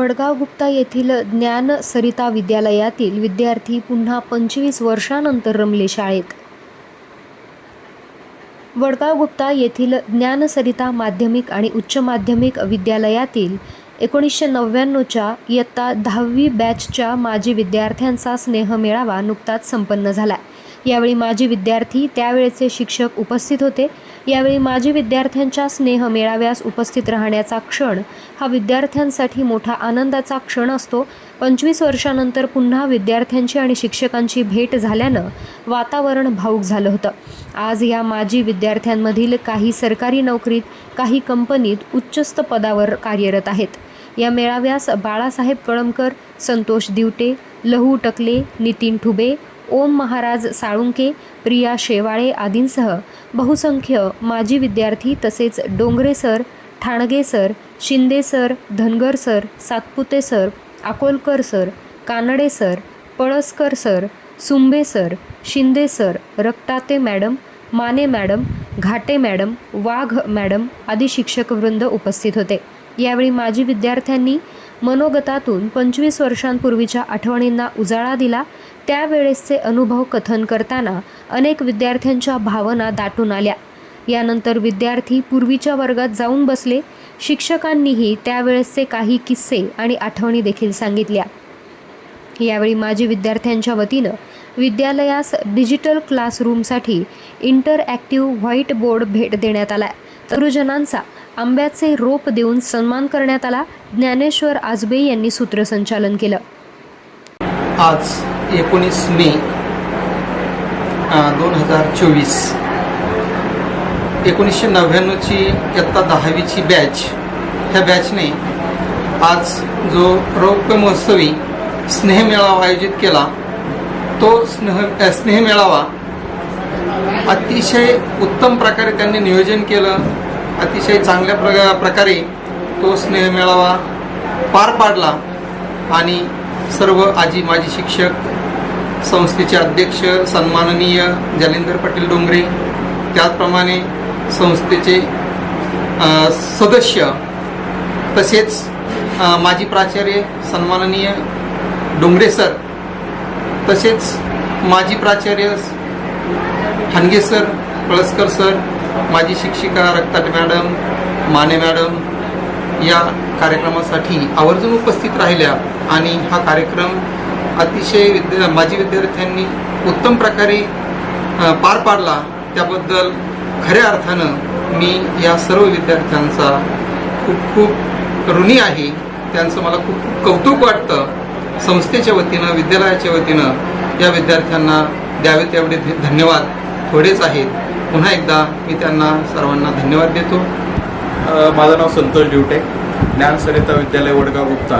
वडगाव गुप्ता येथील ज्ञान सरिता विद्यालयातील विद्यार्थी पुन्हा पंचवीस वर्षानंतर रमले शाळेत. वडगाव गुप्ता येथील ज्ञान सरिता माध्यमिक आणि उच्च माध्यमिक विद्यालयातील एकोणीसशे नव्याण्णवच्या इयत्ता दहावी बॅचच्या माजी विद्यार्थ्यांचा स्नेह मेळावा नुकताच संपन्न झाला यावेळी माजी विद्यार्थी त्यावेळेचे शिक्षक उपस्थित होते. यावेळी माजी विद्यार्थ्यांच्या स्नेह मेळाव्यास उपस्थित राहण्याचा क्षण हा विद्यार्थ्यांसाठी मोठा आनंदाचा क्षण असतो. पंचवीस वर्षानंतर पुन्हा विद्यार्थ्यांची आणि शिक्षकांची भेट झाल्यानं वातावरण भाऊक झालं होतं. आज या माजी विद्यार्थ्यांमधील काही सरकारी नोकरीत काही कंपनीत उच्चस्त पदावर कार्यरत आहेत. या मेळाव्यास बाळासाहेब कळमकर संतोष दिवटे लहू टकले नितीन ठुबे ओम महाराज साळुंके प्रिया शेवाळे आदींसह बहुसंख्य माजी विद्यार्थी तसेच Dongre sir Thange sir Shinde sir Dhangar sir Satpute sir Akolkar sir Kanade sir Palaskar sir Sumbe sir Shinde sir Raktate madam Mane madam Ghate madam Wagh madam आदी शिक्षकवृंद उपस्थित होते. यावेळी माजी विद्यार्थ्यांनी मनोगतातून पंचवीस वर्षांपूर्वीच्या आठवणींना उजाळा दिला त्यावेळेसचे अनुभव कथन करताना अनेक विद्यार्थ्यांच्या भावना दाटून आल्या. यानंतर विद्यार्थी पूर्वीच्या वर्गात जाऊन बसले. शिक्षकांनीही त्यावेळेसचे काही किस्से आणि आठवणी देखील सांगितल्या. यावेळी माजी विद्यार्थ्यांच्या वतीनं विद्यालयास डिजिटल क्लासरूमसाठी इंटरॲक्टिव्ह व्हाईट बोर्ड भेट देण्यात आला. तरुजनांचा आंब्याचे रोप देऊन सन्मान करण्यात आला. ज्ञानेश्वर आजबे यांनी सूत्रसंचालन केलं. आज एकोणीस मे दोन हजार चोवीस. एकोणीसशे नव्याण्णवची इयत्ता दहावीची बॅच ह्या बॅचने आज जो रौप्य महोत्सवी स्नेह मेळावा आयोजित केला तो स्नेह स्नेहमेळावा स्नेह मेळावा अतिशय उत्तम प्रकारे त्यांनी नियोजन केलं. अतिशय चांगल्या प्र प्रकारे तो स्नेह मेळावा पार पाडला आणि सर्व आजी माजी शिक्षक संस्थेचे अध्यक्ष सन्माननीय जालिंदर पाटील डोंगरे त्याचप्रमाणे संस्थेचे सदस्य तसेच माजी प्राचार्य सन्माननीय डोंगरे सर तसेच माजी प्राचार्य हानगे सर पळसकर सर माजी शिक्षिका रक्ताट मॅडम माने मॅडम या कार्यक्रमासाठी आवर्जून उपस्थित राहिल्या आणि हा कार्यक्रम अतिशय विद्या माजी विद्यार्थ्यांनी उत्तम प्रकारे पार पाडला. त्याबद्दल खऱ्या अर्थानं मी या सर्व विद्यार्थ्यांचा खूप खूप ऋणी आहे. त्यांचं मला खूप खूप कौतुक वाटतं. संस्थेच्या वतीनं विद्यालयाच्या वतीनं या विद्यार्थ्यांना द्यावे तेवढे धन्यवाद थोडेच आहेत. पुन्हा एकदा मी त्यांना सर्वांना धन्यवाद देतो. माझं नाव संतोष डिवटे ज्ञान सरिता विद्यालय वडगाव गुप्ता.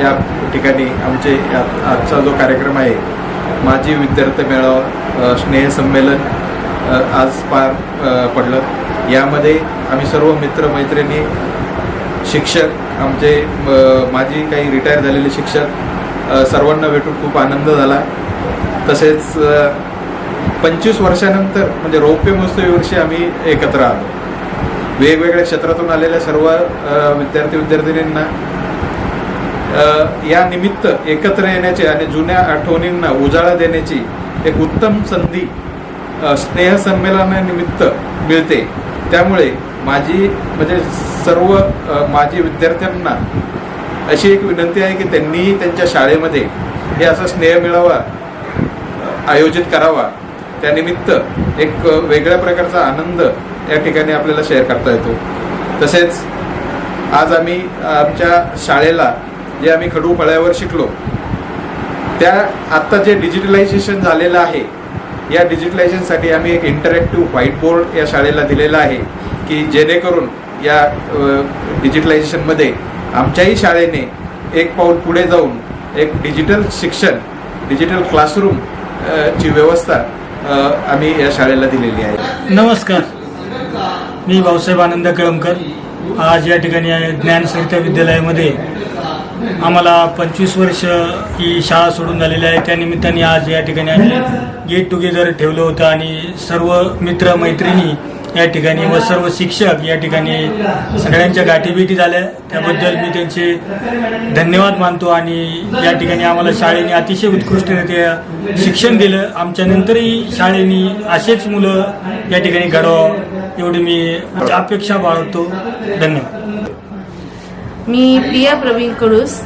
या ठिकाणी आमचे आजचा जो कार्यक्रम आहे माजी विद्यार्थी मेळावा स्नेहसंमेलन आज पार पडलं. यामध्ये आम्ही सर्व मित्रमैत्रिणी शिक्षक आमचे माझी काही रिटायर झालेले शिक्षक सर्वांना भेटून खूप आनंद झाला. तसेच पंचवीस वर्षानंतर म्हणजे रौप्य महोत्सवी वर्षी आम्ही एकत्र आलो. वेगवेगळ्या क्षेत्रातून आलेल्या सर्व विद्यार्थी विद्यार्थिनींना या निमित्त एकत्र येण्याची आणि जुन्या आठवणींना उजाळा देण्याची एक उत्तम संधी स्नेहसंमेलनानिमित्त मिळते. त्यामुळे माझी म्हणजे सर्व माझी विद्यार्थ्यांना अशी एक विनंती आहे की त्यांनीही त्यांच्या शाळेमध्ये हे असा स्नेह मिळावा आयोजित करावा. त्यानिमित्त एक वेगळ्या प्रकारचा आनंद या ठिकाणी आपल्याला शेअर करता येतो. तसेच आज आम्ही आमच्या शाळेला जे आम्ही खडू फळ्यावर शिकलो त्या आत्ता जे डिजिटलायझेशन झालेलं आहे या डिजिटलायझेशनसाठी आम्ही एक इंटरॅक्टिव्ह व्हाईट बोर्ड या शाळेला दिलेला आहे की जेणेकरून या डिजिटलायझेशनमध्ये आमच्याही शाळेने एक पाऊल पुढे जाऊन एक डिजिटल शिक्षण डिजिटल क्लासरूम ची व्यवस्था आम्ही या शाळेला दिलेली आहे. नमस्कार. मी भाऊसाहेब आनंद कळमकर. आज या ठिकाणी ज्ञान साहित्य विद्यालयामध्ये. आम्हाला पंचवीस वर्ष ही शाळा सोडून झालेली आहे. त्यानिमित्ताने आज या ठिकाणी आम्ही गेट टुगेदर ठेवलं होतं आणि सर्व मित्र मैत्रिणी या ठिकाणी व सर्व शिक्षक या ठिकाणी सगळ्यांच्या गाठीभेटी झाल्या. त्याबद्दल मी त्यांचे धन्यवाद मानतो आणि या ठिकाणी आम्हाला शाळेने अतिशय उत्कृष्टरित्या शिक्षण दिलं. आमच्यानंतरही शाळेने असेच मुलं या ठिकाणी घडवावं एवढी मी अपेक्षा बाळगतो. धन्यवाद. मी प्रिया प्रवीण कडूस.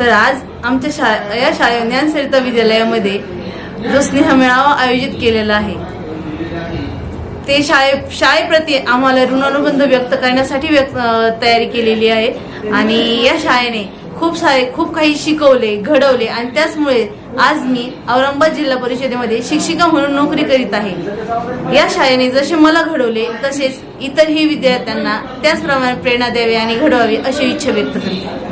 तर आज आमच्या शा या शाळे ज्ञानसरिता विद्यालयामध्ये जो स्नेहमेळावा आयोजित केलेला आहे. ते शाळे शाळेप्रती आम्हाला ऋणानुबंध व्यक्त करण्यासाठी व्यक्त तयारी केलेली आहे. आणि या शाळेने खूप सारे खूप काही शिकवले घडवले. आणि त्याचमुळे आज मी औरंगाबाद जिल्हा परिषदेमध्ये शिक्षिका म्हणून नोकरी करीत आहे. या शाळेने जसे मला घडवले तसेच इतरही विद्यार्थ्यांना त्याचप्रमाणे प्रेरणा द्यावी आणि घडवावी अशी इच्छा व्यक्त करते.